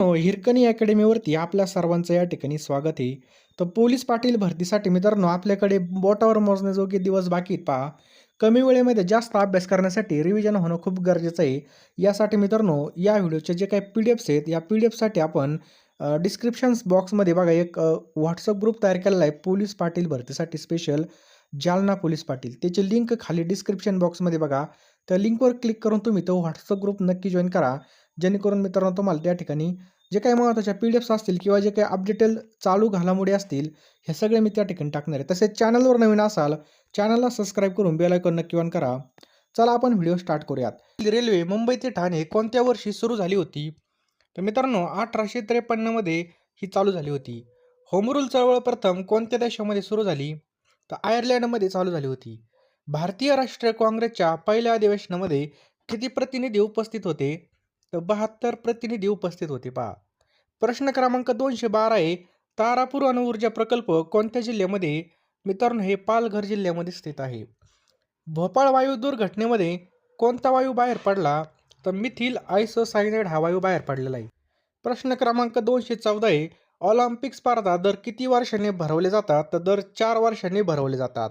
हो, हिरकणी अकॅडमीवरती आपल्या सर्वांचं या ठिकाणी स्वागत आहे. तर पोलीस पाटील भरतीसाठी मित्रांनो आपल्याकडे बोटावर मोजण्याजोगे दिवस बाकी पहा. कमी वेळेमध्ये जास्त अभ्यास करण्यासाठी रिव्हिजन होणं खूप गरजेचं आहे. यासाठी मित्रांनो या व्हिडिओचे जे काही पी डी एफ्स आहेत या पी डी एफसाठी आपण डिस्क्रिप्शन्स बॉक्समध्ये बघा एक व्हॉट्सअप ग्रुप तयार केलेला आहे पोलीस पाटील भरतीसाठी स्पेशल जालना पोलीस पाटील. त्याची लिंक खाली डिस्क्रिप्शन बॉक्समध्ये बघा. त्या लिंकवर क्लिक करून तुम्ही तो व्हॉट्सअप ग्रुप नक्की जॉईन करा. जेणेकरून मित्रांनो तुम्हाला त्या ठिकाणी जे काही महत्त्वाच्या पी डी एफ्स असतील किंवा जे काही अपडेटेल चालू घडामोडी असतील हे सगळे मी त्या ठिकाणी टाकणार आहे. तसेच चॅनलवर नवीन असाल चॅनलला सबस्क्राईब करून बेल आयकॉन नक्की ऑन करा. चला आपण व्हिडिओ स्टार्ट करूयात. रेल्वे मुंबई ते ठाणे कोणत्या वर्षी सुरू झाली होती? तर मित्रांनो अठराशे त्रेपन्नमध्ये ही चालू झाली होती. होमरूल चळवळ प्रथम कोणत्या देशामध्ये सुरू झाली? तर आयर्लंडमध्ये चालू झाली होती. भारतीय राष्ट्रीय काँग्रेसच्या पहिल्या अधिवेशनामध्ये किती प्रतिनिधी उपस्थित होते? बहात्तर प्रतिनिधी उपस्थित होते पहा. प्रश्न क्रमांक दोनशे बारा आहे तारापूर अणुऊर्जा प्रकल्प कोणत्या जिल्ह्यामध्ये? मित्रांनो हे पालघर जिल्ह्यामध्ये स्थित आहे. भोपाळ वायू दुर्घटनेमध्ये कोणता वायू बाहेर पडला? तर मिथिल आयसोसायनाइड हा वायू बाहेर पडलेला आहे. प्रश्न क्रमांक दोनशे चौदा आहे ऑलिम्पिक स्पर्धा दर किती वर्षांनी भरवले जातात? तर दर चार वर्षांनी भरवले जातात.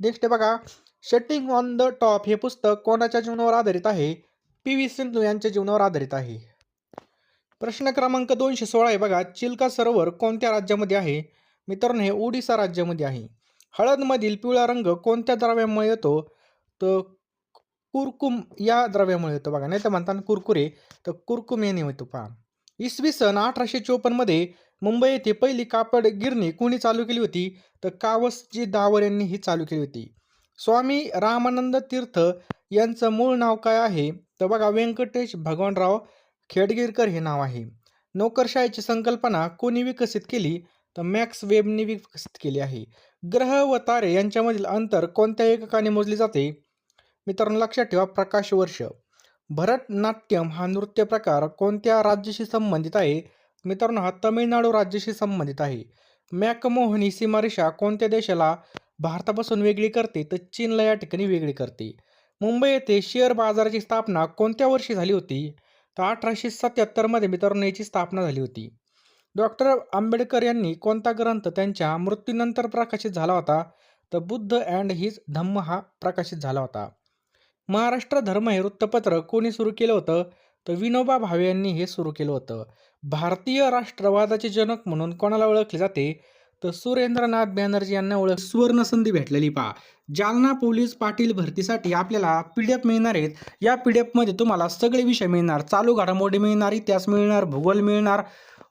नेक्स्ट बघा शटिंग ऑन द टॉप हे पुस्तक कोणाच्या जीवनावर आधारित आहे? पी व्ही सिंधू यांच्या जीवनावर आधारित आहे. प्रश्न क्रमांक दोनशे सोळा आहे बघा चिल्का सरोवर कोणत्या राज्यामध्ये आहे? मित्रांनो हे ओडिसा राज्यामध्ये आहे. हळदमधील पिवळा रंग कोणत्या द्रव्यामुळे येतो? तर कुरकुम या द्रव्यामुळे येतो बघा नाही तर म्हणताना कुरकुरे तर कुरकुम याने होतो पहा. इसवी सन अठराशे चोपन्नमध्ये मुंबई येथे पहिली कापड गिरणी कोणी चालू केली होती? तर कावसजी दावर यांनी ही चालू केली होती. स्वामी रामानंद तीर्थ यांचं मूळ नाव काय आहे? तर बघा व्यंकटेश भगवानराव खेडगीरकर हे नाव आहे. नोकरशाहीची संकल्पना कोणी विकसित केली? तर मॅक्स वेबनी विकसित केली आहे. ग्रह व तारे यांच्यामधील अंतर कोणत्या एककाने मोजले जाते? मित्रांनो लक्षात ठेवा प्रकाश वर्ष. भरतनाट्यम हा नृत्य प्रकार कोणत्या राज्याशी संबंधित आहे? मित्रांनो हा तमिळनाडू राज्याशी संबंधित आहे. मॅकमोहन ही सीमारेषा कोणत्या देशाला भारतापासून वेगळी करते? तर चीनला या ठिकाणी वेगळी करते. मुंबई येथे शेअर बाजाराची स्थापना कोणत्या वर्षी झाली होती? तर अठराशे सत्याहत्तरमध्ये मित्रांनो याची स्थापना झाली होती. डॉक्टर आंबेडकर यांनी कोणता ग्रंथ त्यांच्या मृत्यूनंतर प्रकाशित झाला होता? तर बुद्ध अँड हिज धम्म हा प्रकाशित झाला होता. महाराष्ट्र धर्म हे वृत्तपत्र कोणी सुरू केलं होतं? तर विनोबा भावे यांनी हे सुरू केलं होतं. भारतीय राष्ट्रवादाचे जनक म्हणून कोणाला ओळखले जाते? तर सुरेंद्रनाथ बॅनर्जी यांना ओळख. सुवर्णसंधी भेटलेली पहा. जालना पोलीस पाटील भरतीसाठी आपल्याला पी डी एफ मिळणार आहेत. या पी डी एफमध्ये तुम्हाला सगळे विषय मिळणार. चालू घडामोडी मिळणार इतिहास मिळणार भूगोल मिळणार.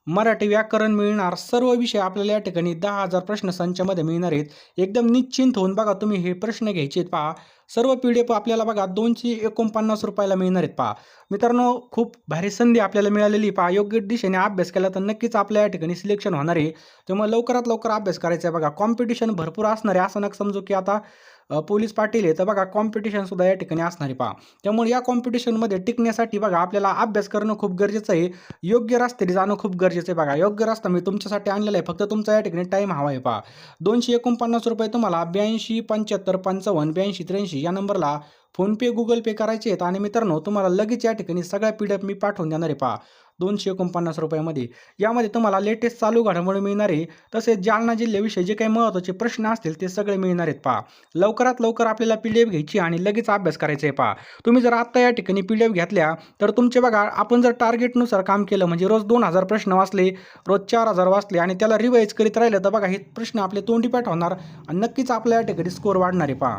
मराठी व्याकरण मिळणार. सर्व विषय आपल्याला या ठिकाणी दहा हजार प्रश्न संचामध्ये मिळणार आहेत. एकदम निश्चिंत होऊन बघा तुम्ही हे प्रश्न घ्यायचे आहेत पहा. सर्व पी डी एफ आपल्याला बघा दोनशे एकोणपन्नास रुपयाला मिळणार आहेत पहा. मित्रांनो खूप भारी संधी आपल्याला मिळालेली पहा. योग्य दिशेने अभ्यास केला तर नक्कीच आपल्या या ठिकाणी सिलेक्शन होणार आहे. त्यामुळे लवकरात लवकर अभ्यास करायचा आहे बघा. कॉम्पिटिशन भरपूर असणार आहे. असं नका समजू की आता पोलीस पाटील आहे तर बघा कॉम्पिटिशन सुद्धा या ठिकाणी असणार आहे पहा. त्यामुळे या कॉम्पिटिशनमध्ये टिकण्यासाठी बघा आपल्याला अभ्यास करणं खूप गरजेचं आहे. योग्य रस्त्याने जाणं खूप गरजेचं आहे बघा. योग्य रस्ता मी तुमच्यासाठी आणलेला आहे. फक्त तुमचा या ठिकाणी टाईम हवा आहे पहा. दोनशे एकोणपन्नास रुपये तुम्हाला ब्याऐंशी पंच्याहत्तर पंचावन्न ब्याऐंशी त्र्याऐंशी या नंबरला फोनपे गुगल पे करायचे आहेत. आणि मित्रांनो तुम्हाला लगेच या ठिकाणी सगळ्या पी डी एफ मी पाठवून देणार आहे पहा. दोनशे एकोणपन्नास रुपयामध्ये. यामध्ये तुम्हाला लेटेस्ट चालू घडामोडी मिळणार आहे तसेच जालना जिल्ह्याविषयी जे काही महत्त्वाचे प्रश्न असतील ते सगळे मिळणार आहेत पहा. लवकरात लवकर आपल्याला पी डी एफ घ्यायची आणि लगेच अभ्यास करायचा आहे पहा. तुम्ही जर आत्ता या ठिकाणी पी डी एफ घेतल्या तर तुमचे बघा आपण जर टार्गेटनुसार काम केलं म्हणजे रोज दोन हजार प्रश्न वाचले रोज चार हजार वाचले आणि त्याला रिवाईज करीत राहिलं तर बघा हे प्रश्न आपले तोंडी पाठ होणार आणि नक्कीच आपल्या या ठिकाणी स्कोअर वाढणार आहे पहा.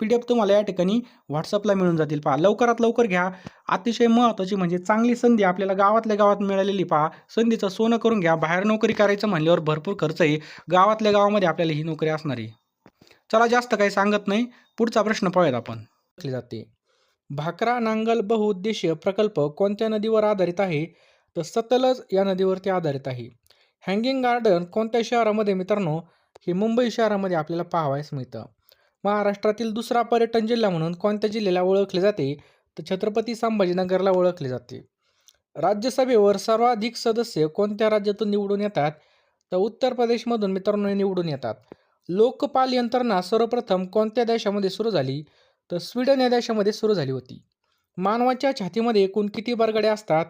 पी डी एफ तुम्हाला या ठिकाणी व्हॉट्सअपला मिळून जातील. पहा लवकरात लवकर घ्या. अतिशय महत्त्वाची म्हणजे चांगली संधी आपल्याला गावातल्या गावात मिळालेली पहा. संधीचं सोनं करून घ्या. बाहेर नोकरी करायचं म्हणल्यावर भरपूर खर्च आहे. गावातल्या गावामध्ये आपल्याला ही नोकरी असणार आहे. चला जास्त काही सांगत नाही. पुढचा प्रश्न पाहूयात आपण. जाते. भाकरा नांगल बहुउद्देशीय प्रकल्प कोणत्या नदीवर आधारित आहे? तर सतलज या नदीवरती आधारित आहे. हँगिंग गार्डन कोणत्या शहरामध्ये मित्रांनो? हे मुंबई शहरामध्ये आपल्याला पाहावयास मिळतं. महाराष्ट्रातील दुसरा पर्यटन जिल्हा म्हणून कोणत्या जिल्ह्याला ओळखले जाते? तर छत्रपती संभाजीनगरला ओळखले जाते. राज्यसभेवर सर्वाधिक सदस्य कोणत्या राज्यातून निवडून येतात? तर उत्तर प्रदेशमधून मित्रांनो निवडून येतात. लोकपाल यंत्रणा सर्वप्रथम कोणत्या देशामध्ये सुरू झाली? तर स्वीडन या देशामध्ये सुरू झाली होती. मानवाच्या छातीमध्ये एकूण किती बरगड्या असतात?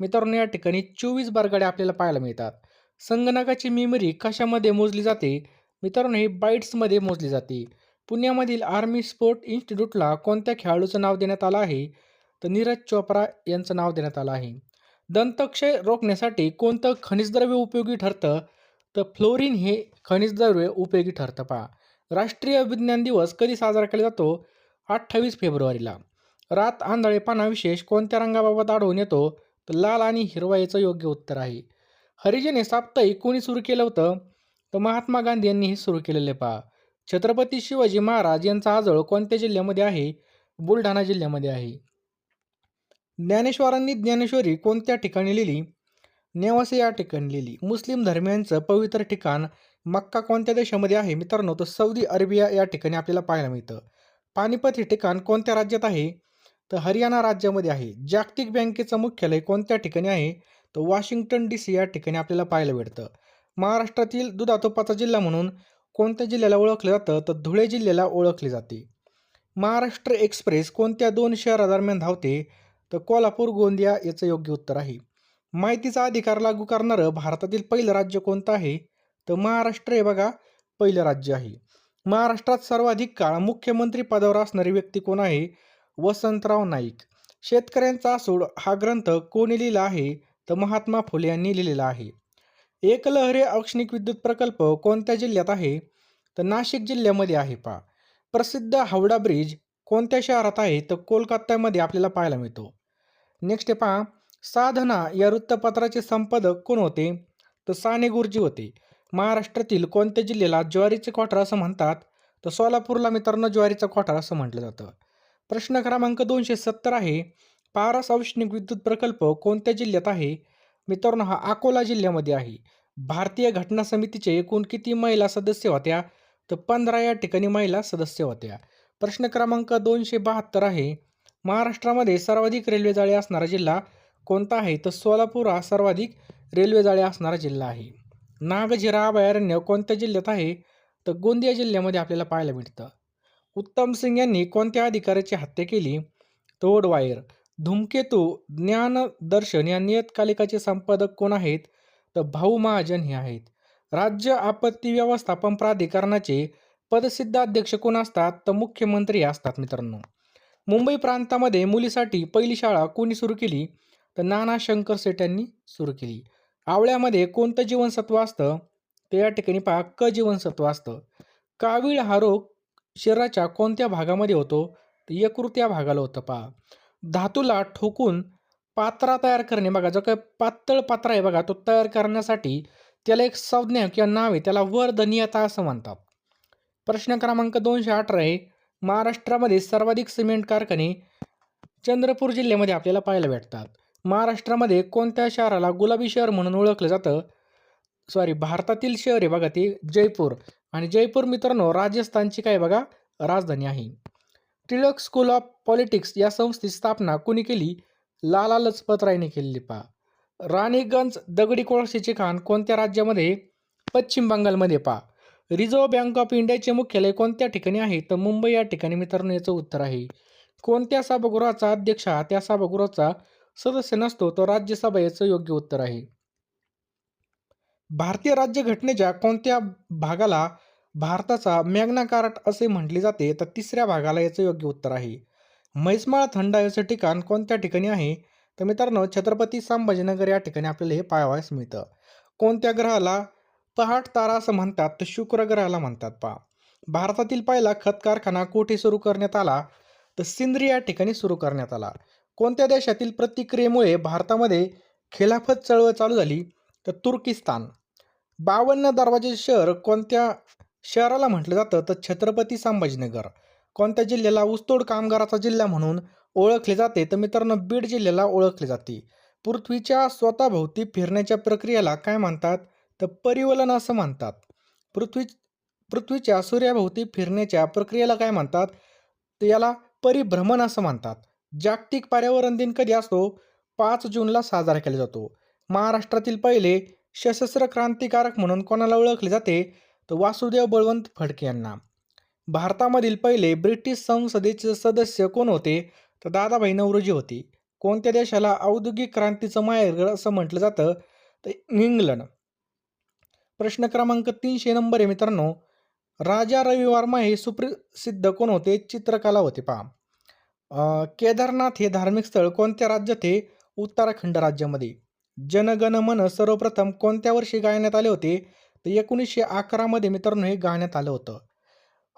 मित्रांनो या ठिकाणी चोवीस बरगड्या आपल्याला पाहायला मिळतात. संगणकाची मेमरी कशामध्ये मोजली जाते? मित्रांनो ही बाईट्समध्ये मोजली जाते. पुण्यामधील आर्मी स्पोर्ट इन्स्टिट्यूटला कोणत्या खेळाडूचं नाव देण्यात आलं आहे? तर नीरज चोप्रा यांचं नाव देण्यात आलं आहे. दंतक्षय रोखण्यासाठी कोणतं खनिजद्रव्य उपयोगी ठरतं? तर फ्लोरिन हे खनिजद्रव्य उपयोगी ठरतं पहा. राष्ट्रीय विज्ञान दिवस कधी साजरा केला जातो? अठ्ठावीस फेब्रुवारीला. रात आंधळेपणा विशेष कोणत्या रंगाबाबत आढळून येतो? तर लाल आणि हिरवा याचं योग्य उत्तर आहे. हरिजन हे साप्ताहिक कोणी सुरू केलं होतं? तर महात्मा गांधी यांनी हे सुरू केलेले पहा. छत्रपती शिवाजी महाराज यांचा आजळ कोणत्या जिल्ह्यामध्ये आहे? बुलढाणा जिल्ह्यामध्ये आहे. ज्ञानेश्वरांनी ज्ञानेश्वरी कोणत्या ठिकाणी लिहिली? नेवासे या ठिकाणी लिहिली. मुस्लिम धर्मियांचं पवित्र ठिकाण मक्का कोणत्या देशामध्ये आहे? मित्रांनो तर सौदी अरेबिया या ठिकाणी आपल्याला पाहायला मिळतं. पानिपत हे ठिकाण कोणत्या राज्यात आहे? तर हरियाणा राज्यामध्ये आहे. जागतिक बँकेचं मुख्यालय कोणत्या ठिकाणी आहे? तर वॉशिंग्टन डी सी या ठिकाणी आपल्याला पाहायला मिळतं. महाराष्ट्रातील दुधातोपाचा जिल्हा म्हणून कोणत्या जिल्ह्याला ओळखलं जातं तर धुळे जिल्ह्याला ओळखले जाते. महाराष्ट्र एक्सप्रेस कोणत्या दोन शहरादरम्यान धावते तर कोल्हापूर गोंदिया याचं योग्य उत्तर आहे. माहितीचा अधिकार लागू करणारं भारतातील पहिलं राज्य कोणतं आहे तर महाराष्ट्र हे बघा पहिलं राज्य आहे. महाराष्ट्रात सर्वाधिक काळ मुख्यमंत्री पदावर असणारी व्यक्ती कोण आहे वसंतराव नाईक. शेतकऱ्यांचा सूड हा ग्रंथ कोणी लिहिला आहे तर महात्मा फुले यांनी लिहिलेला आहे. एकलहरी औष्णिक विद्युत प्रकल्प कोणत्या जिल्ह्यात आहे? तर नाशिक जिल्ह्यामध्ये आहे पा प्रसिद्ध हावडा ब्रिज कोणत्या शहरात आहे? तर कोलकात्यामध्ये आपल्याला पाहायला मिळतो. नेक्स्ट आहे पहा. साधना या वृत्तपत्राचे संपादक कोण होते? तर साने गुरुजी होते. महाराष्ट्रातील कोणत्या जिल्ह्याला ज्वारीचे क्वाटर असं म्हणतात? तर सोलापूरला मित्रांनो ज्वारीचा क्वाटर असं म्हटलं जातं. प्रश्न क्रमांक दोनशे सत्तर आहे. पारस औष्णिक विद्युत प्रकल्प कोणत्या जिल्ह्यात आहे? मित्रांनो हा अकोला जिल्ह्यामध्ये आहे. भारतीय घटना समितीचे एकूण किती महिला सदस्य होत्या? तर पंधरा या ठिकाणी महिला सदस्य होत्या. प्रश्न क्रमांक दोनशे बहात्तर आहे. महाराष्ट्रामध्ये सर्वाधिक रेल्वे जाळे असणारा जिल्हा कोणता आहे? तर सोलापूर हा सर्वाधिक रेल्वे जाळे असणारा जिल्हा आहे. नागझिरा अभयारण्य कोणत्या जिल्ह्यात आहे? तर गोंदिया जिल्ह्यामध्ये आपल्याला पाहायला मिळतं. उत्तम सिंग यांनी कोणत्या अधिकाऱ्याची हत्या केली? तर ओडवायर धूमकेतू ज्ञानदर्शन या नियतकालिकाचे संपादक कोण आहेत? तर भाऊ महाजन हे आहेत. राज्य आपत्ती व्यवस्थापन प्राधिकरणाचे पदसिद्ध अध्यक्ष कोण असतात? तर मुख्यमंत्री असतात मित्रांनो. मुंबई प्रांतामध्ये मुलीसाठी पहिली शाळा कोणी सुरू केली? तर नाना शंकर सेठ यांनी सुरू केली. आवळ्यामध्ये कोणतं जीवनसत्व असतं? तर या ठिकाणी पहा क जीवनसत्व असतं. कावीळ हा रोग शरीराच्या कोणत्या भागामध्ये होतो? तर यकृत या भागाला होतं पहा. धातूला ठोकून पात्रा तयार करणे. बघा जो काही पातळ पात्रा आहे बघा तो तयार करण्यासाठी त्याला एक संज्ञा किंवा नाव आहे त्याला वर्धनीयता असं म्हणतात. प्रश्न क्रमांक दोनशे अठरा आहे. महाराष्ट्रामध्ये सर्वाधिक सिमेंट कारखाने चंद्रपूर जिल्ह्यामध्ये आपल्याला पाहायला भेटतात. महाराष्ट्रामध्ये कोणत्या शहराला गुलाबी शहर म्हणून ओळखलं जातं? सॉरी भारतातील शहर आहे बघा ते जयपूर. आणि जयपूर मित्रांनो राजस्थानची काय बघा? राजधानी आहे. टिळक स्कूल ऑफ पॉलिटिक्स या संस्थेची स्थापना कोणी केली? लाला लजपत रायने केलेली पहा. राणीगंज दगडी कोळशीचे खाण कोणत्या राज्यामध्ये? पश्चिम बंगालमध्ये पहा. रिझर्व्ह बँक ऑफ इंडियाचे मुख्यालय कोणत्या ठिकाणी आहे? तर मुंबई या ठिकाणी मित्रांनो याचं उत्तर आहे. कोणत्या सभागृहाचा अध्यक्ष हा? त्या सभागृहाचा सदस्य नसतो तो राज्यसभा याचं योग्य उत्तर आहे. भारतीय राज्यघटनेच्या कोणत्या भागाला भारताचा मॅग्ना कार्ट असे म्हटले जाते तर तिसऱ्या भागाला याचं योग्य उत्तर आहे. म्हैसमाळ थंड हवेचं ठिकाण कोणत्या ठिकाणी आहे? तर मित्रांनो छत्रपती संभाजीनगर या ठिकाणी आपल्याला हे पाहावयास मिळतं. कोणत्या ग्रहाला? पहाट तारा असं म्हणतात तर शुक्र ग्रहाला म्हणतात पहा. भारतातील पहिला खत कारखाना कुठे सुरू करण्यात आला? तर सिंद्री या ठिकाणी सुरू करण्यात आला. कोणत्या देशातील प्रतिक्रियेमुळे भारतामध्ये खिलाफत चळवळ चालू झाली? तर तुर्किस्तान. बावन्न दरवाजे शहर कोणत्या शहराला म्हटलं जातं तर छत्रपती संभाजीनगर. कोणत्या जिल्ह्याला ऊसतोड कामगाराचा जिल्हा म्हणून ओळखले जाते? तर मित्रांनो बीड जिल्ह्याला ओळखले जाते. पृथ्वीच्या स्वतःभोवती फिरण्याच्या प्रक्रियेला काय म्हणतात? तर परिवलन असं म्हणतात. पृथ्वी पृथ्वीच्या सूर्याभोवती फिरण्याच्या प्रक्रियेला काय म्हणतात? तर याला परिभ्रमण असं म्हणतात. जागतिक पर्यावरण दिन कधी असतो? पाच जूनला साजरा केला जातो. महाराष्ट्रातील पहिले सशस्त्र क्रांतिकारक म्हणून कोणाला ओळखले जाते? तर वासुदेव बळवंत फडके यांना. भारतामधील पहिले ब्रिटिश संसदेचे सदस्य कोण होते? तर दादाभाई नवरोजी होते. कोणत्या देशाला औद्योगिक क्रांतीचं माहेरघर असं म्हटलं जातं? तर इंग्लंड. प्रश्न क्रमांक तीनशे नंबर आहे मित्रांनो. राजा रवी वर्मा हे सुप्रसिद्ध कोण होते? चित्रकला होते पहा. केदारनाथ हे धार्मिक स्थळ कोणत्या राज्यात हे उत्तराखंड राज्यामध्ये. जनगण मन सर्वप्रथम कोणत्या वर्षी गायण्यात आले होते? तर एकोणीसशे अकरामध्ये मित्रांनो हे गाण्यात आलं होतं.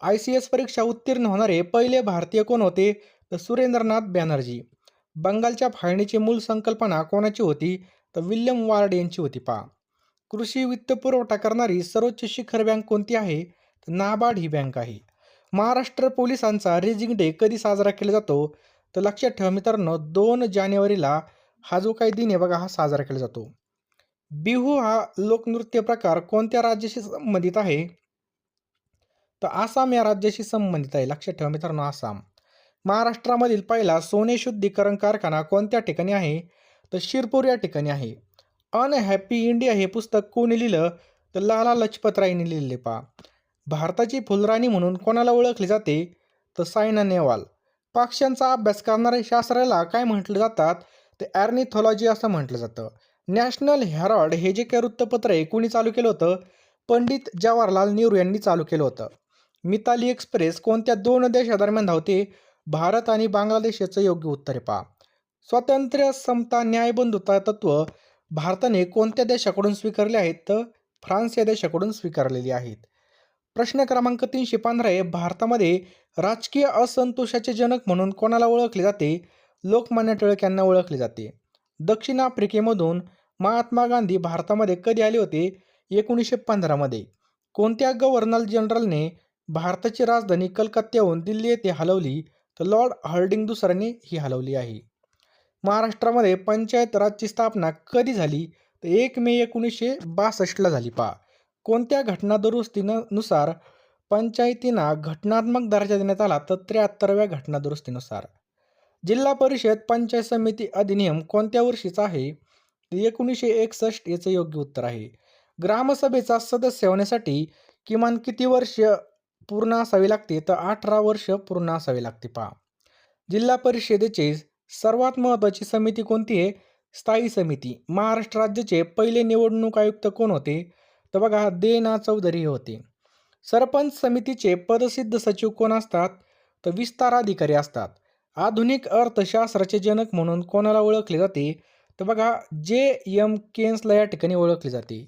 आय सी एस परीक्षा उत्तीर्ण होणारे पहिले भारतीय कोण होते? तर सुरेंद्रनाथ बॅनर्जी. बंगालच्या फाळणीची मूळ संकल्पना कोणाची होती? तर विल्यम वार्ड यांची होती पा कृषी वित्तपुरवठा करणारी सर्वोच्च शिखर बँक कोणती आहे? तर नाबार्ड ही बँक आहे. महाराष्ट्र पोलिसांचा रेजिंग डे कधी साजरा केला जातो? तर लक्षात ठेवा मित्रांनो दोन जानेवारीला हा जो काही दिन आहे बघा हा साजरा केला जातो. बिहू हा लोकनृत्य प्रकार कोणत्या राज्याशी संबंधित आहे? तर आसाम या राज्याशी संबंधित आहे. लक्षात ठेवा मित्रांनो आसाम. महाराष्ट्रामधील पहिला सोने शुद्धीकरण कारखाना कोणत्या ठिकाणी आहे? तर शिरपूर या ठिकाणी आहे. अनहॅपी इंडिया हे पुस्तक कोणी लिहिलं? तर लाला लजपतरायने लिहिले पहा. भारताची फुलराणी म्हणून कोणाला ओळखली जाते? तर सायना नेहवाल. पक्ष्यांचा अभ्यास करणाऱ्या शास्त्राला काय म्हटलं जातात? ते ॲर्निथॉलॉजी असं म्हटलं जातं. नॅशनल हेरॉल्ड हे जे काही वृत्तपत्र आहे कोणी चालू केलं होतं? पंडित जवाहरलाल नेहरू यांनी चालू केलं होतं. मिताली एक्सप्रेस कोणत्या दोन देशादरम्यान धावते? भारत आणि बांगलादेश याचं योग्य उत्तर आहे पहा. स्वातंत्र्य समता न्यायबंधुता तत्त्व तत्व भारताने कोणत्या देशाकडून स्वीकारले आहेत? तर फ्रान्स या देशाकडून स्वीकारलेली आहेत. प्रश्न क्रमांक तीनशे पंधरा आहे भारतामध्ये राजकीय असंतोषाचे जनक म्हणून कोणाला ओळखले जाते? लोकमान्य टिळक यांना ओळखले जाते. दक्षिण आफ्रिकेमधून महात्मा गांधी भारतामध्ये कधी आले होते? एकोणीसशे पंधरामध्ये कोणत्या गव्हर्नर जनरलने भारताची राजधानी कलकत्त्याहून दिल्ली येथे हलवली? तर लॉर्ड हर्डिंग दुसऱ्याने ही हलवली आहे. महाराष्ट्रामध्ये पंचायत राजची स्थापना कधी झाली? तर एक मे एकोणीसशे बासष्टला झाली पहा. कोणत्या घटना दुरुस्तीनं पंचायतींना घटनात्मक दर्जा देण्यात आला? तर त्र्याहत्तरव्या घटना दुरुस्तीनुसार. जिल्हा परिषद पंचायत समिती अधिनियम कोणत्या वर्षीचा आहे? एकोणीसशे एकसष्ट याचं योग्य उत्तर आहे. ग्रामसभेचा सदस्य होण्यासाठी किमान किती वर्ष पूर्ण असावी लागते? तर अठरा वर्ष पूर्ण असावी लागते. पहा. जिल्हा परिषदेचे सर्वात महत्त्वाची समिती कोणती आहे? स्थायी समिती. महाराष्ट्र राज्याचे पहिले निवडणूक आयुक्त कोण होते? तर बघा दे ना चौधरी हे होते. सरपंच समितीचे पदसिद्ध सचिव कोण असतात? तर विस्तार अधिकारी असतात. आधुनिक अर्थशास्त्राचे जनक म्हणून कोणाला ओळखले जाते? तर बघा जे एम केन्सला या ठिकाणी ओळखले जाते.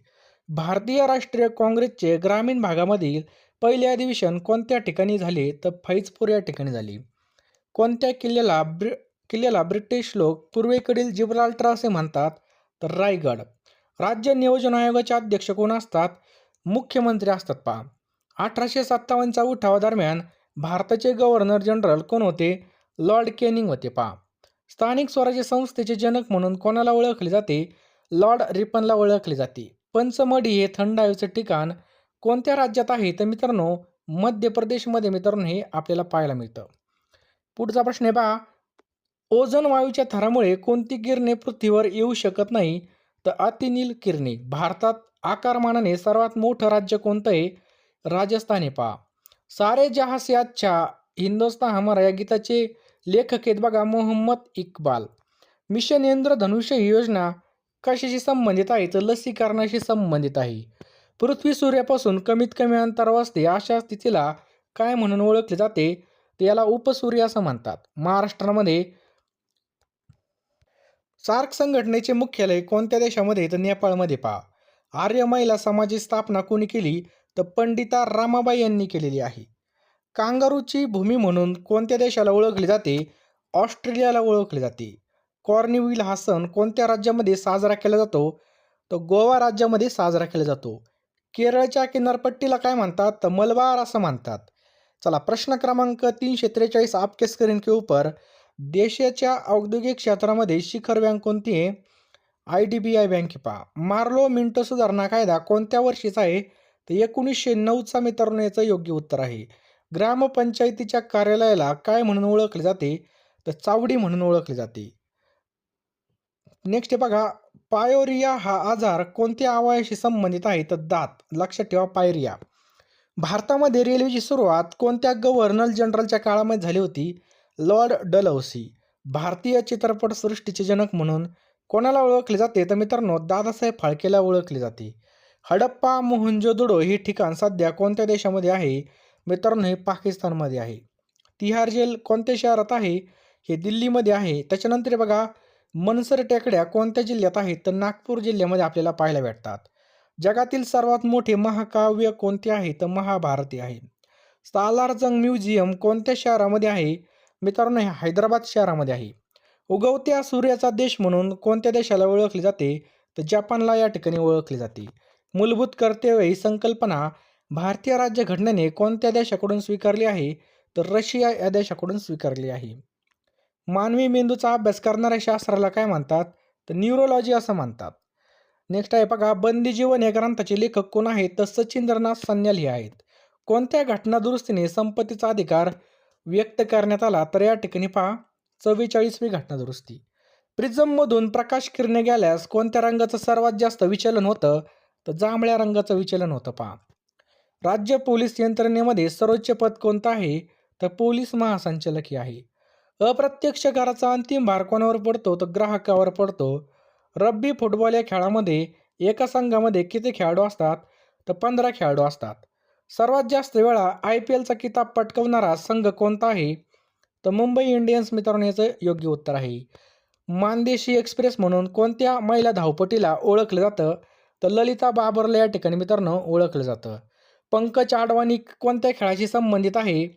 भारतीय राष्ट्रीय काँग्रेसचे ग्रामीण भागामधील पहिले अधिवेशन कोणत्या ठिकाणी झाले? तर फैजपूर या ठिकाणी झाले. कोणत्या किल्ल्याला ब्रि किल्ल्याला ब्रिटिश लोक पूर्वेकडील जिब्राल्टर असे म्हणतात? तर रायगड. राज्य नियोजन आयोगाचे अध्यक्ष कोण असतात? मुख्यमंत्री असतात पहा. अठराशे सत्तावन्नच्या उठावादरम्यान भारताचे गव्हर्नर जनरल कोण होते? लॉर्ड केनिंग होते पहा. स्थानिक स्वराज्य संस्थेचे जनक म्हणून कोणाला ओळखले जाते? लॉर्ड रिपनला ओळखले जाते. पंचमढी हे थंड हवेचं ठिकाण. कोणत्या राज्यात आहे? तर मित्रांनो मध्य प्रदेशमध्ये मित्रांनो हे आपल्याला पाहायला मिळतं. पुढचा प्रश्न आहे पहा. ओझोन वायूच्या थरामुळे कोणती किरणे पृथ्वीवर येऊ शकत नाही? तर अतिनील किरणे. भारतात आकारमानाने सर्वात मोठं राज्य कोणतं आहे? राजस्थान हे पहा. सारे जहाँ से हिंदुस्तान हमारा या गीताचे लेखक आहेत बघा मोहम्मद इक्बाल. मिशन इंद्रधनुष्य ही योजना कशाशी संबंधित आहे? तर लसीकरणाशी संबंधित आहे. पृथ्वी सूर्यापासून कमीत कमी अंतरावर असते अशा स्थितीला काय म्हणून ओळखले जाते? तर याला उपसूर्य असं म्हणतात. महाराष्ट्रामध्ये सार्क संघटनेचे मुख्यालय कोणत्या देशामध्ये तर नेपाळमध्ये पहा. आर्य महिला समाजाची स्थापना कोणी केली? तर पंडिता रामाबाई यांनी केलेली आहे. कांगारूची भूमी म्हणून कोणत्या देशाला ओळखले जाते? ऑस्ट्रेलियाला ओळखले जाते. कॉर्निविल हा सण कोणत्या राज्यामध्ये साजरा केला जातो? तर गोवा राज्यामध्ये साजरा केला जातो. केरळच्या किनारपट्टीला काय म्हणतात? तर मलबार असं म्हणतात. चला प्रश्न क्रमांक तीनशे त्रेचाळीस आपके स्क्रीन के ऊपर. देशाच्या औद्योगिक क्षेत्रामध्ये शिखर बँक कोणती आहे? I D B I bank पहा. मार्लो मिंटो सुधारणा कायदा कोणत्या वर्षीचा आहे? तर एकोणीसशे नऊचा मित्रांनो याचं योग्य उत्तर आहे. ग्रामपंचायतीच्या कार्यालयाला काय म्हणून ओळखले जाते? तर चावडी म्हणून ओळखले जाते. नेक्स्ट बघा. पायोरिया हा आजार कोणत्या अवयवाशी संबंधित आहे? तर दात. लक्षात ठेवा पायरिया. भारतामध्ये रेल्वेची सुरुवात कोणत्या गव्हर्नर जनरलच्या काळामध्ये झाली होती? Lord Dalhousie. भारतीय चित्रपटसृष्टीचे जनक म्हणून कोणाला ओळखले जाते? तर मित्रांनो दादासाहेब फाळकेला ओळखले जाते. हडप्पा मोहनजोदडो हे ठिकाण सध्या कोणत्या देशामध्ये आहे? मित्रांनो हे पाकिस्तानमध्ये आहे. तिहार जेल कोणत्या शहरात आहे? हे दिल्लीमध्ये आहे. त्याच्यानंतर बघा मनसर टेकड्या कोणत्या जिल्ह्यात आहेत? तर नागपूर जिल्ह्यामध्ये आपल्याला पाहायला भेटतात. जगातील सर्वात मोठे महाकाव्य कोणते आहे? तर महाभारती आहे. सालारजंग म्युझियम कोणत्या शहरामध्ये आहे? मित्रांनो हे हैदराबाद शहरामध्ये आहे. उगवत्या सूर्याचा देश म्हणून कोणत्या देशाला ओळखले जाते? तर जपानला या ठिकाणी ओळखले जाते. मूलभूत कर्तव्य ही संकल्पना भारतीय राज्यघटनेने कोणत्या देशाकडून स्वीकारली आहे तर रशिया या देशाकडून स्वीकारली आहे. मानवी मेंदूचा अभ्यास करणाऱ्या शास्त्राला काय म्हणतात तर न्यूरोलॉजी असं म्हणतात. नेक्स्ट आहे बघा बंदी जीवन या ग्रंथाचे लेखक कोण आहेत तर सचिंद्रनाथ सन्याल हे आहेत. कोणत्या घटना दुरुस्तीने संपत्तीचा अधिकार व्यक्त करण्यात आला तर या ठिकाणी पहा चव्वेचाळीसवी घटना दुरुस्ती. प्रिझममधून प्रकाश किरणे गेल्यास कोणत्या रंगाचं सर्वात जास्त विचलन होतं तर जांभळ्या रंगाचं विचलन होतं पहा. राज्य पोलीस यंत्रणेमध्ये सर्वोच्च पद कोणतं आहे? तर पोलीस महासंचालक हे आहे. अप्रत्यक्ष कराचा अंतिम भार कोणावर पडतो? तर ग्राहकावर पडतो. रब्बी फुटबॉल या खेळामध्ये एका संघामध्ये किती खेळाडू असतात? तर पंधरा खेळाडू असतात. सर्वात जास्त वेळा आय पी एलचा किताब पटकवणारा संघ कोणता आहे? तर मुंबई इंडियन्स मित्रांनो याचं योग्य उत्तर आहे. मानदेशी एक्सप्रेस म्हणून कोणत्या महिला धावपटीला ओळखलं जातं? तर ललिता बाबरला या ठिकाणी मित्रांनो ओळखलं जातं. पंकज आडवाणी कोणत्या खेळाशी संबंधित आहे?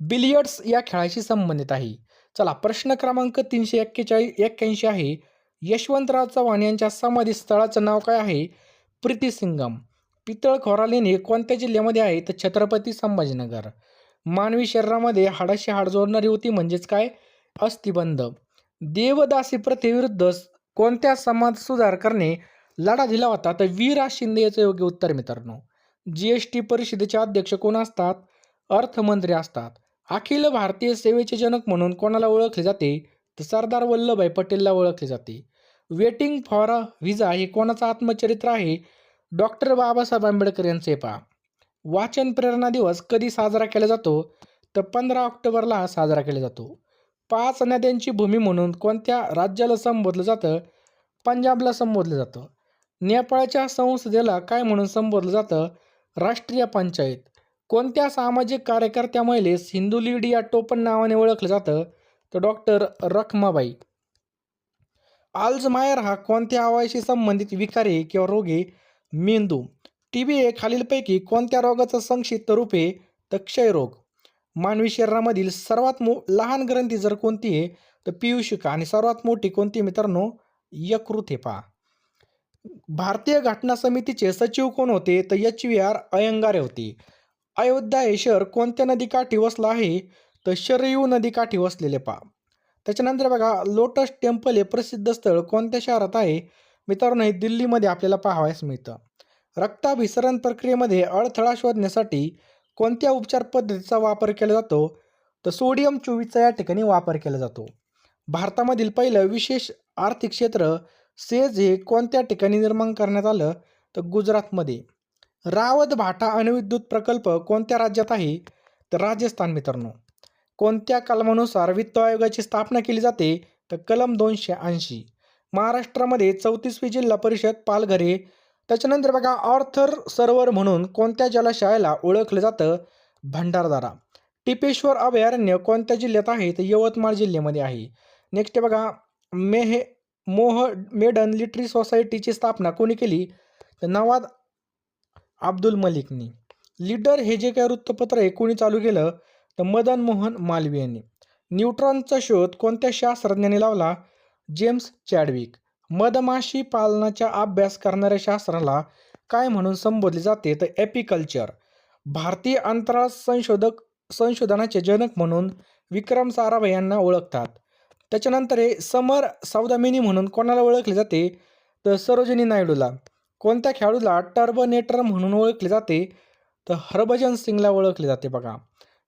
बिलियर्ड्स या खेळाशी संबंधित आहे. चला प्रश्न क्रमांक तीनशे एक्केचाळीस एक्क्याऐंशी आहे. यशवंतराव चव्हाण यांच्या समाधी स्थळाचं नाव काय आहे? प्रीती सिंगम पितळ खोरालेणे कोणत्या जिल्ह्यामध्ये आहे? तर छत्रपती संभाजीनगर. मानवी शरीरामध्ये हाडाशी हाड जोडणारी होती म्हणजेच काय? अस्थिबंध. देवदासी प्रथेविरुद्ध कोणत्या समाज सुधार करणे लढा दिला होता? तर वीरा शिंदे याचं योग्य उत्तर मित्रांनो. जी एस टी परिषदेचे अध्यक्ष कोण असतात? अर्थमंत्री असतात. अखिल भारतीय सेवेचे जनक म्हणून कोणाला ओळखले जाते? तर सरदार वल्लभभाई पटेलला ओळखले जाते. वेटिंग फॉर अ व्हिजा हे कोणाचं आत्मचरित्र आहे? डॉक्टर बाबासाहेब आंबेडकर यांचे पहा. वाचन प्रेरणा दिवस कधी साजरा केला जातो? तर पंधरा ऑक्टोबरला साजरा केला जातो. पाच नद्यांची भूमी म्हणून कोणत्या राज्याला संबोधलं जातं? पंजाबला संबोधलं जातं. नेपाळच्या संसदेला काय म्हणून संबोधलं जातं? राष्ट्रीय पंचायत. कोणत्या सामाजिक कार्यकर्त्या महिलेस हिंदू लिडिया टोपण नावाने ओळखलं जातं? तर डॉक्टर रखमाबाई. आल्झमायर हा कोणत्या अवयाशी संबंधित विकारी किंवा रोगी? मेंदू. टी बी ए खालीलपैकी कोणत्या रोगाचं संक्षिप्त रूप आहे? तर क्षयरोग मानवी शरीरामधील सर्वात मो लहान ग्रंथी जर कोणती आहे? तर पियुषिका. आणि सर्वात मोठी कोणती मित्रांनो? यकृत हे पहा. भारतीय घटना समितीचे सचिव कोण होते? तर एच व्ही आर अयंगारे होते. अयोध्या हे शहर कोणत्या नदीकाठी वसलं आहे? तर शरयू नदीकाठी वसलेले पा त्याच्यानंतर बघा लोटस टेम्पल हे प्रसिद्ध स्थळ कोणत्या शहरात आहे? मित्रांनो हे दिल्लीमध्ये आपल्याला पाहावयास मिळतं. रक्ताभिसरण प्रक्रियेमध्ये अडथळा शोधण्यासाठी कोणत्या उपचार पद्धतीचा वापर केला जातो? तर सोडियम चोवीसचा या ठिकाणी वापर केला जातो. भारतामधील पहिलं विशेष आर्थिक क्षेत्र सेज हे कोणत्या ठिकाणी निर्माण करण्यात आलं? तर गुजरातमध्ये. रावत भाटा अणुविद्युत प्रकल्प कोणत्या राज्यात आहे? तर राजस्थान मित्रांनो. कोणत्या कलमानुसार वित्त आयोगाची स्थापना केली जाते? तर कलम दोनशे ऐंशी. महाराष्ट्रामध्ये चौतीसवी जिल्हा परिषद पालघरे. त्याच्यानंतर बघा ऑर्थर सरोवर म्हणून कोणत्या जलाशयाला ओळखलं जातं? भंडारदारा. टिपेश्वर अभयारण्य कोणत्या जिल्ह्यात आहे? तर यवतमाळ जिल्ह्यामध्ये आहे. नेक्स्ट बघा मेहे मोह मेडन लिटरी सोसायटीची स्थापना कोणी केली? तर नवाद अब्दुल मलिकनी. लीडर हे जे काय वृत्तपत्र आहे कोणी चालू केलं? तर मदन मोहन मालवी यांनी. न्यूट्रॉनचा शोध कोणत्या शास्त्रज्ञाने लावला? James Chadwick. मधमाशी पालनाचा अभ्यास करणाऱ्या शास्त्राला काय म्हणून संबोधले जाते? तर एपिकल्चर. भारतीय अंतराळ संशोधक संशोधनाचे जनक म्हणून विक्रम साराभाई यांना ओळखतात. त्याच्यानंतर हे समर सौदामिनी म्हणून कोणाला ओळखले जाते? तर सरोजिनी नायडूला. कोणत्या खेळाडूला टर्बनेटर म्हणून ओळखले जाते? तर हरभजन सिंगला ओळखले जाते बघा.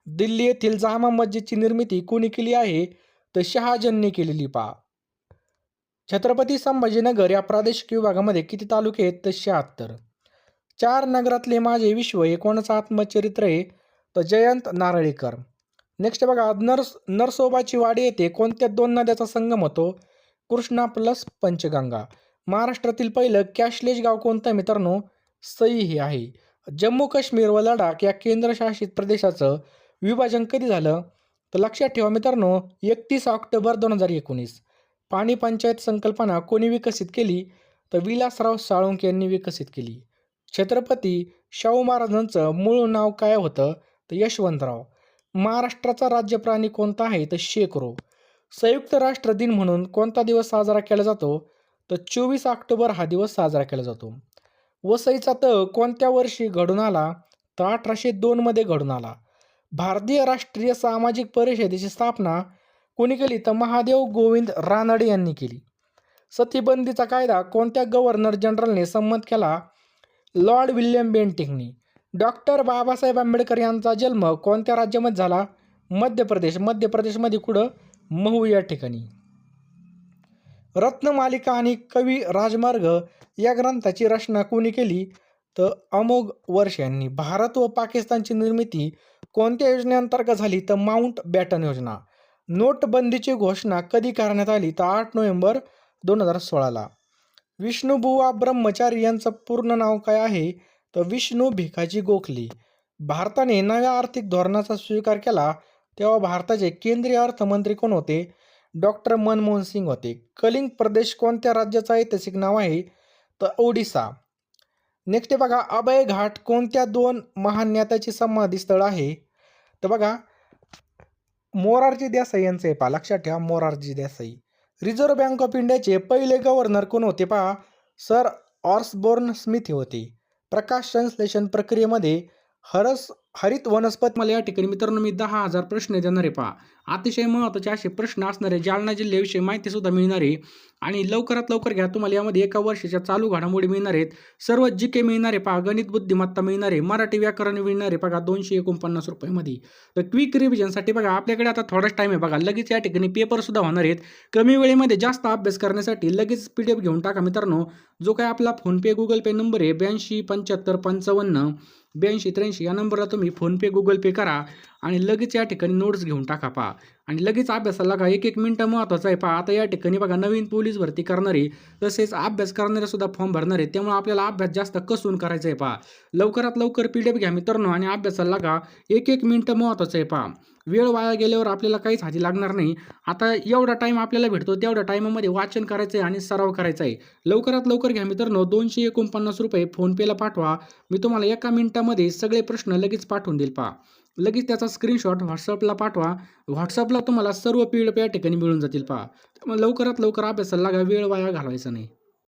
दिल्ली येथील जामा मस्जिदची निर्मिती कोणी केली आहे? तर शहाजनने केलेली पहा. छत्रपती संभाजीनगर या प्रादेशिक विभागामध्ये किती तालुके आहेत? तर शहात्तर. चार नगरातले माझे विश्व हे कोणाचं आत्मचरित्र आहे? तर जयंत नारळीकर. नेक्स्ट बघा नर्स नरसोबाची वाडी येथे कोणत्या दोन नद्याचा संगम होतो? कृष्णा प्लस पंचगंगा. महाराष्ट्रातील पहिलं कॅशलेस गाव कोणतं मित्रांनो? सई हे आहे. जम्मू काश्मीर व लडाख या केंद्रशासित प्रदेशाचं विभाजन कधी झालं? तर लक्षात ठेवा मित्रांनो एकतीस ऑक्टोबर दोन हजार एकोणीस. पाणी पंचायत संकल्पना कोणी विकसित केली? तर विलासराव साळुंके यांनी विकसित केली. छत्रपती शाहू महाराजांचं मूळ नाव काय होतं? तर यशवंतराव. महाराष्ट्राचा राज्य प्राणी कोणता आहे? तर शेकरो. संयुक्त राष्ट्र दिन म्हणून कोणता दिवस साजरा केला जातो? तर चोवीस ऑक्टोबर हा दिवस साजरा केला जातो. वसईचा तह कोणत्या वर्षी घडून आला? तर अठराशे दोनमध्ये घडून आला. भारतीय राष्ट्रीय सामाजिक परिषदेची स्थापना कोणी केली? तर महादेव गोविंद रानडे यांनी केली. सतीबंदीचा कायदा कोणत्या गव्हर्नर जनरलने संमत केला? लॉर्ड विल्यम बेंटिंगनी. डॉक्टर बाबासाहेब आंबेडकर यांचा जन्म कोणत्या राज्यामध्ये झाला? मध्य प्रदेश. मध्य प्रदेशमध्ये कुठं? महू या ठिकाणी. रत्नमालिका आणि कवी राजमार्ग या ग्रंथाची रचना कोणी केली? तर अमोघ वर्ष यांनी. भारत व पाकिस्तानची निर्मिती कोणत्या योजनेअंतर्गत झाली? तर माउंट बॅटन योजना. नोटबंदीची घोषणा कधी करण्यात आली? तर आठ नोव्हेंबर दोन हजार सोळाला. विष्णुबुवा ब्रह्मचारी यांचं पूर्ण नाव काय आहे? तर विष्णू भिकाजी गोखले. भारताने नव्या आर्थिक धोरणाचा स्वीकार केला तेव्हा भारताचे केंद्रीय अर्थमंत्री कोण होते? डॉक्टर मनमोहन सिंग होते. कलिंग प्रदेश कोणत्या राज्याचं ऐतिहासिक नाव आहे? तर ओडिसा. नेक्स्ट बघा अभय घाट कोणत्या दोन महान नेत्याची समाधी स्थळ आहे? तर बघा मोरारजी देसाई यांचं आहे पहा लक्षात ठेवा Morarji Desai. Reserve Bank of इंडियाचे पहिले गव्हर्नर कोण होते पहा? सर ऑर्सबोर्न स्मिथ होते. प्रकाश संश्लेषण प्रक्रियेमध्ये हरस हरित वनस्पत मला या ठिकाणी मित्रांनो मी दहा हजार प्रश्न देणारे पहा. अतिशय महत्त्वाचे असे प्रश्न असणारे जालना जिल्ह्याविषयी माहितीसुद्धा मिळणार आहे. आणि लवकरात लवकर घ्या तुम्हाला यामध्ये एका वर्षाच्या चालू घडामोडी मिळणार आहेत. सर्व जी के मिळणारे पहा गणित बुद्धिमत्ता मिळणार आहे मराठी व्याकरण मिळणार आहे बघा दोनशे एकोणपन्नास रुपयामध्ये. तर क्विक रिव्हिजनसाठी बघा आपल्याकडे आता थोडाच टाईम आहे बघा लगेच या ठिकाणी पेपरसुद्धा होणार आहेत. कमी वेळेमध्ये जास्त अभ्यास करण्यासाठी लगेच पी डी एफ घेऊन टाका मित्रांनो. जो काय आपला फोनपे गुगल पे नंबर आहे ब्याऐंशी पंच्याहत्तर पंचावन्न ब्याऐंशी त्र्याऐंशी या नंबरला तुम्ही तुम्ही फोनपे गुगल पे करा आणि लगेच या ठिकाणी नोट्स घेऊन टाका पहा. आणि लगेच अभ्यासाला लागा. एक एक मिनटं महत्त्वाचं आहे पहा. आता या ठिकाणी बघा नवीन पोलीस भरती करणारे तसेच अभ्यास करणारे सुद्धा फॉर्म भरणार आहेत त्यामुळे आपल्याला अभ्यास जास्त कसून करायचा आहे पहा. लवकरात लवकर पी डी एफ घ्या मित्रांनो आणि अभ्यासाला लागा. एक एक मिनटं महत्त्वाचं आहे पहा. वेळ वाया गेल्यावर आपल्याला काहीच हाती लागणार नाही. आता एवढा टाईम आपल्याला भेटतो तेवढ्या टाईमामध्ये वाचन करायचं आहे आणि सराव करायचा आहे लवकरात लवकर घ्या मित्रांनो दोनशे एकोणपन्नास रुपये फोनपेला पाठवा. मी तुम्हाला एका मिनिटामध्ये सगळे प्रश्न लगेच पाठवून देईल पहा. लगेच त्याचा स्क्रीनशॉट व्हॉट्सअपला पाठवा. व्हॉट्सअपला तुम्हाला सर्व पी डी या ठिकाणी मिळून जातील पहा. त्यामुळे लवकरात लवकर अभ्यासाला लागा वेळ वाया घालवायचा नाही.